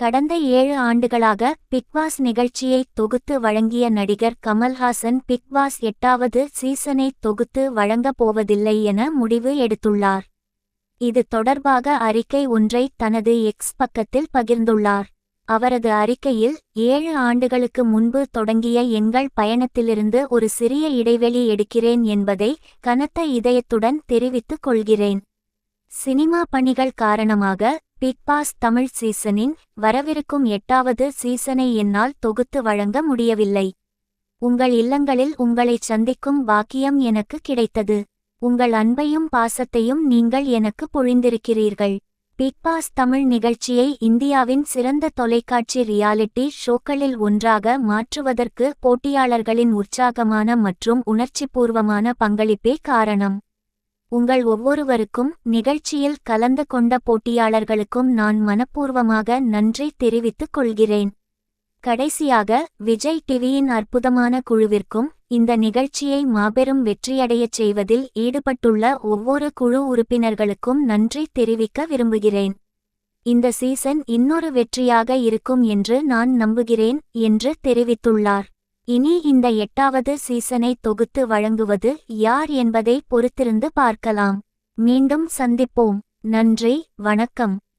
கடந்த ஏழு ஆண்டுகளாக பிக்பாஸ் நிகழ்ச்சியை தொகுத்து வழங்கிய நடிகர் கமல்ஹாசன் பிக்பாஸ் எட்டாவது சீசனை தொகுத்து வழங்கப் போவதில்லை என முடிவு எடுத்துள்ளார். இது தொடர்பாக அறிக்கை ஒன்றை தனது எக்ஸ் பக்கத்தில் பகிர்ந்துள்ளார். அவரது அறிக்கையில் ஏழு ஆண்டுகளுக்கு முன்பு தொடங்கிய எங்கள் பயணத்திலிருந்து ஒரு சிறிய இடைவெளி எடுக்கிறேன் என்பதை கனத்த இதயத்துடன் தெரிவித்துக் கொள்கிறேன். சினிமா பணிகள் காரணமாக பிக் பாஸ் தமிழ் சீசனின் வரவிருக்கும் எட்டாவது சீசனை என்னால் தொகுத்து வழங்க முடியவில்லை. உங்கள் இல்லங்களில் உங்களைச் சந்திக்கும் பாக்கியம் எனக்கு கிடைத்தது. உங்கள் அன்பையும் பாசத்தையும் நீங்கள் எனக்கு பொழிந்திருக்கிறீர்கள். பிக் பாஸ் தமிழ் நிகழ்ச்சியை இந்தியாவின் சிறந்த தொலைக்காட்சி ரியாலிட்டி ஷோக்களில் ஒன்றாக மாற்றுவதற்கு போட்டியாளர்களின் உற்சாகமான மற்றும் உணர்ச்சிபூர்வமான பங்களிப்பே காரணம். உங்கள் ஒவ்வொருவருக்கும் நிகழ்ச்சியில் கலந்து கொண்ட போட்டியாளர்களுக்கும் நான் மனப்பூர்வமாக நன்றி தெரிவித்துக் கொள்கிறேன். கடைசியாக விஜய் டிவியின் அற்புதமான குழுவிற்கும் இந்த நிகழ்ச்சியை மாபெரும் வெற்றியடையச் செய்வதில் ஈடுபட்டுள்ள ஒவ்வொரு குழு உறுப்பினர்களுக்கும் நன்றி தெரிவிக்க விரும்புகிறேன். இந்த சீசன் இன்னொரு வெற்றியாக இருக்கும் என்று நான் நம்புகிறேன் என்று தெரிவித்துள்ளார். இனி இந்த எட்டாவது சீசனை தொகுத்து வழங்குவது யார் என்பதை பொறுத்திருந்து பார்க்கலாம். மீண்டும் சந்திப்போம். நன்றி. வணக்கம்.